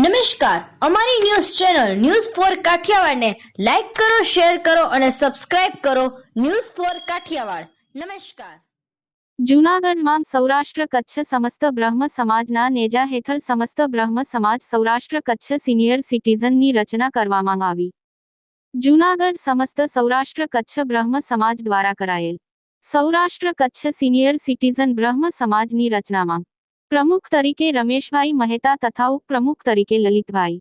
નમસ્કાર. અમારી news channel news four કાઠિયાવાડને લાઈક કરો, શેર કરો અને સબસ્ક્રાઇબ કરો ન્યૂઝ ફોર કાઠિયાવાડ. નમસ્કાર. જૂનાગઢમાં સૌરાષ્ટ્ર કચ્છ સમસ્ત બ્રહ્મ સમાજના નેજા હેઠળ સમસ્ત બ્રહ્મ સમાજ સૌરાષ્ટ્ર કચ્છ સિનિયર સિટીઝનની રચના કરવામાં આવી. જૂનાગઢ સમસ્ત સૌરાષ્ટ્ર કચ્છ બ્રહ્મ સમાજ દ્વારા કરાયેલ. સૌરાષ્ટ્ર કચ્છ સિનિયર સિટીઝન બ્રહ્મ સમાજની રચનામાં પ્રમુખ તરીકે રમેશભાઈ મહેતા તથા ઉપપ્રમુખ તરીકે લલિતભાઈ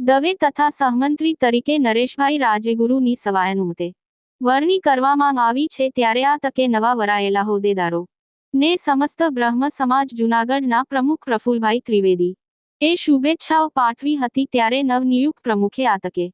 દવે તથા સહમંત્રી તરીકે નરેશભાઈ રાજેગુરુની સવાયનુમતે વરણી કરવામાં આવી છે ત્યારે આ તકે નવા વરાયેલા હોદ્દેદારો ને સમસ્ત બ્રહ્મ સમાજ જૂનાગઢના પ્રમુખ પ્રફુલભાઈ ત્રિવેદી એ શુભેચ્છાઓ પાઠવી હતી ત્યારે નવનિયુક્ત પ્રમુખે આ તકે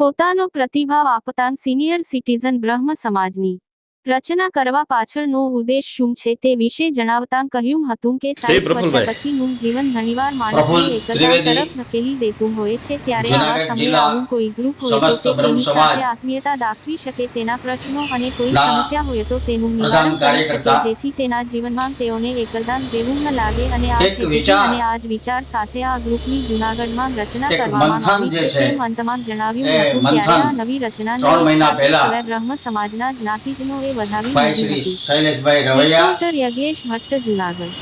પોતાનો પ્રતિભાવ આપતાં સિનિયર સિટીઝન બ્રહ્મ સમાજની રચના કરવા પાછળનો ઉદ્દેશ શું છે તે વિશે જણાવતાં કહ્યું હતું કે સાત વર્ષ પછીનું જીવન ઘણીવાર માણસને એકતા તરફ ધકેલી દેતું હોય છે ત્યારે આવા સમયે આવું કોઈ ગ્રુપ હોય તો તે તેની સાથે આત્મીયતા દાખવી શકે તેના પ્રશ્નો અને કોઈ સમસ્યા હોય તો તેનું નિવારણ કરી શકે જેથી તેના જીવનમાં તેઓને એકલદાન જેવું ન લાગે અને આ વિચાર અને આ જ વિચાર સાથે આ ગ્રુપની જૂનાગઢમાં રચના કરવામાં આવી છે અંતમાં જણાવ્યું હતું. ત્યારે આ નવી રચના બ્રહ્મ સમાજના જ્ઞાતિજનોએ વધાવી ભાઈ શ્રી શૈલેષભાઈ રવૈયા રિપોર્ટર યજ્ઞેશ ભટ્ટ જૂનાગઢ.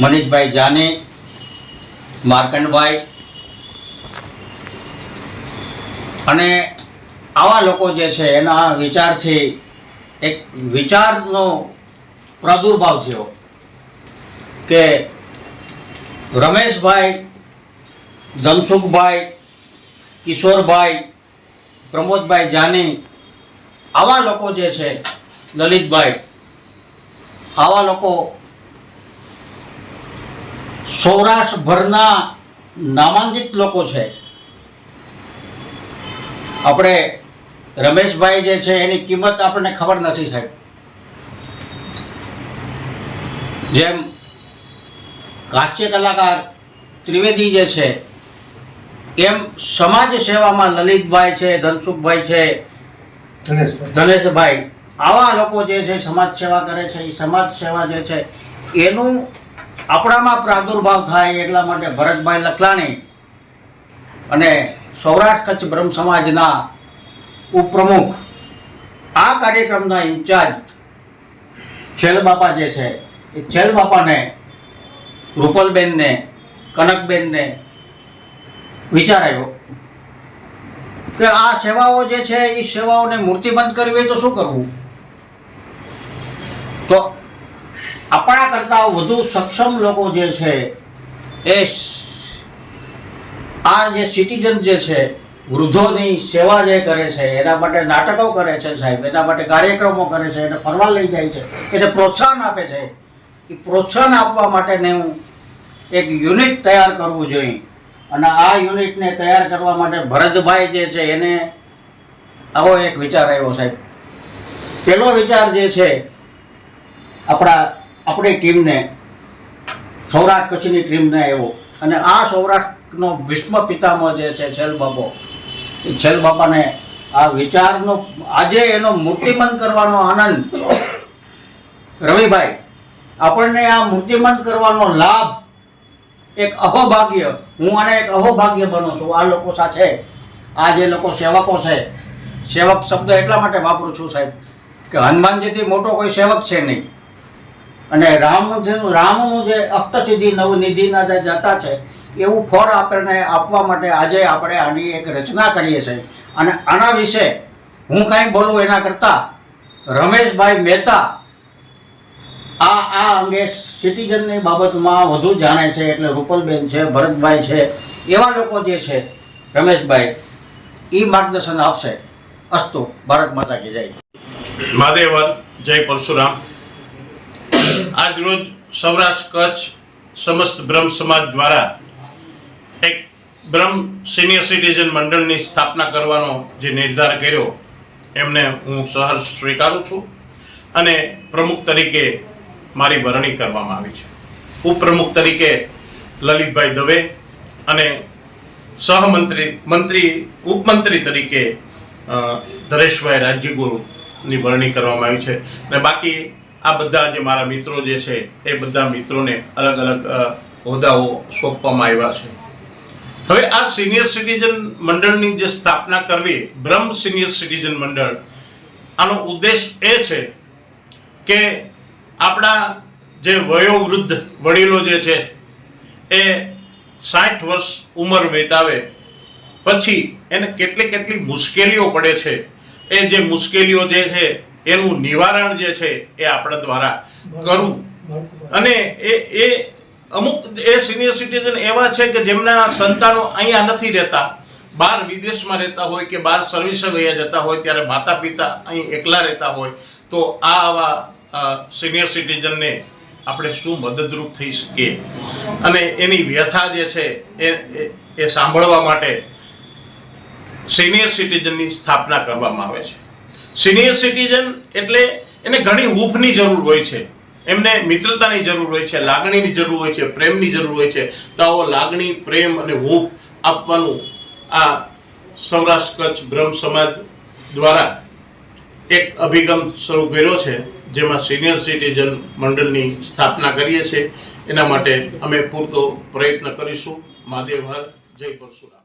મનીષભાઈ જાને માર્કંડભાઈ અને આવા લોકો જે છે એના વિચારથી એક વિચારનો પ્રાદુર્ભાવ થયો કે રમેશભાઈ ધનસુખભાઈ કિશોરભાઈ પ્રમોદભાઈ જાની આવા લોકો જે છે લલિતભાઈ આવા લોકો સૌરાષ્ટ્રભરના નામાંકિત લોકો છે. આપણે રમેશભાઈ જે છે એની કિંમત આપણને ખબર નથી સાહેબ. જેમ હાસ્ય કલાકાર ત્રિવેદી જે છે એમ સમાજ સેવામાં લલિતભાઈ છે ધનસુખભાઈ છે ધનેશભાઈ આવા લોકો જે છે, સમાજ સેવા કરે છે એ સમાજ સેવા જે છે, એનું આપણામાં પ્રાદુર્ભાવ થાય એટલા માટે ભરતભાઈ લખલાણી અને સૌરાષ્ટ્ર કચ્છ બ્રહ્મ સમાજના ઉપપ્રમુખ આ કાર્યક્રમના ઇન્ચાર્જ છેલ બાપા જે છે, એ છેલ બાપાને રૂપલબેનને, કનકબેનને વિચાર આવ્યો કે આ સેવાઓ જે છે એ સેવાઓને મૂર્તિબંધ કરવી હોય તો શું કરવું? તો આપણા કરતાં વધુ સક્ષમ લોકો જે છે, એ આ જે સિટીઝન જે છે, વૃદ્ધોની સેવા જે કરે છે, એના માટે નાટકો કરે છે સાહેબ, એના માટે કાર્યક્રમો કરે છે, એને ફરવા લઈ જાય છે, એને પ્રોત્સાહન આપે છે. એ પ્રોત્સાહન આપવા માટેને હું એક યુનિટ તૈયાર કરવું જોઈએ. અને આ યુનિટને તૈયાર કરવા માટે ભરતભાઈ જે છે, એને આવો એક વિચાર આવ્યો સાહેબ. પહેલો વિચાર જે છે આપણા, આપણી ટીમને, સૌરાષ્ટ્ર કચ્છની ટીમને આવ્યો અને આ સૌરાષ્ટ્રનો ભીષ્મ પિતામહ જે છે, છેલ બાપો, એ છેલ બાપાને આ વિચારનો, આજે એનો મૂર્તિમંત કરવાનો આનંદ. રવિભાઈ, આપણને આ મૂર્તિમંત કરવાનો લાભ, એક અહોભાગ્ય, હું આને એક અહોભાગ્ય બનું છું, આ લોકો સાથે. આ જે લોકો સેવકો છે, સેવક શબ્દ એટલા માટે વાપરું છું સાહેબ, કે હનુમાનજીથી મોટો કોઈ સેવક છે નહીં. અને રામ રામનું જે અષ્ટસિદ્ધિ નવનિધિના જે જતા છે, એવું ફળ આપણને આપવા માટે આજે આપણે આની એક રચના કરીએ છીએ. અને આના વિશે હું કાંઈ બોલું એના કરતાં, રમેશભાઈ મહેતા આ આ અંગે સિટીઝનની બાબતમાં વધુ જાણે છે, એટલે રૂપલબેન છે, ભરતભાઈ છે, એવા લોકો જે છે, રમેશભાઈ એ માર્ગદર્શન આપશે. અસ્તુ, ભારત માતા કી જય. મહાદેવન, જય પરશુરામ. આજ રોજ સૌરાષ્ટ્ર, કચ્છ સમસ્ત બ્રહ્મ સમાજ દ્વારા એક બ્રહ્મ સિનિયર સિટીઝન મંડળની સ્થાપના કરવાનો જે નિર્ધાર કર્યો, એમને હું સહર્ષ સ્વીકારું છું અને પ્રમુખ તરીકે મારી વરણી કરવામાં આવી છે. ઉપપ્રમુખ તરીકે લલિતભાઈ દવે અને સહમંત્રી, મંત્રી, ઉપમંત્રી તરીકે ધરેશભાઈ રાજ્યગુરુની વરણી કરવામાં આવી છે. અને બાકી આ બધા જે મારા મિત્રો જે છે, એ બધા મિત્રોને અલગ અલગ હોદ્દાઓ સોંપવામાં આવ્યા છે. હવે આ સિનિયર સિટીઝન મંડળની જે સ્થાપના કરવી, બ્રહ્મ સિનિયર સિટીઝન મંડળ, આનો ઉદ્દેશ એ છે કે આપણા જે વયોવૃદ્ધ વડીલો જે છે, એ સાઠ વર્ષ ઉંમર વિતાવે, પછી એને કેટલી કેટલી મુશ્કેલીઓ પડે છે, એ જે મુશ્કેલીઓ જે છે એનું નિવારણ જે છે એ આપણા દ્વારા કરવું અને એ એ અમુક એ સિનિયર સિટીઝન એવા છે કે જેમના સંતાનો અહીંયા નથી રહેતા. બહાર વિદેશમાં રહેતા હોય કે બહાર સર્વિસે વયા જતા હોય ત્યારે માતા પિતા અહીં એકલા રહેતા હોય તો આ આવા સિનિયર સિટીઝનને આપણે શું મદદરૂપ થઈ શકીએ? અને એની વ્યથા જે છે એ એ- એ સાંભળવા માટે સિનિયર સિટીઝનની સ્થાપના કરવામાં આવે છે. સિનિયર સિટીઝન એટલે એને ઘણી હૂફની જરૂર હોય છે. એમને મિત્રતાની જરૂર હોય છે, લાગણીની જરૂર હોય છે, પ્રેમની જરૂર હોય છે. તો આવો લાગણી, પ્રેમ અને હૂફ આપવાનું આ સૌરાષ્ટ્ર કચ્છ બ્રહ્મ સમાજ દ્વારા એક અભિગમ શરૂ કર્યો છે, જેમાં સિનિયર સિટીઝન મંડળની સ્થાપના કરીએ છીએ. એના માટે અમે પૂરતો પ્રયત્ન કરીશું. મહાદેવ હર, જય પરશુરામ.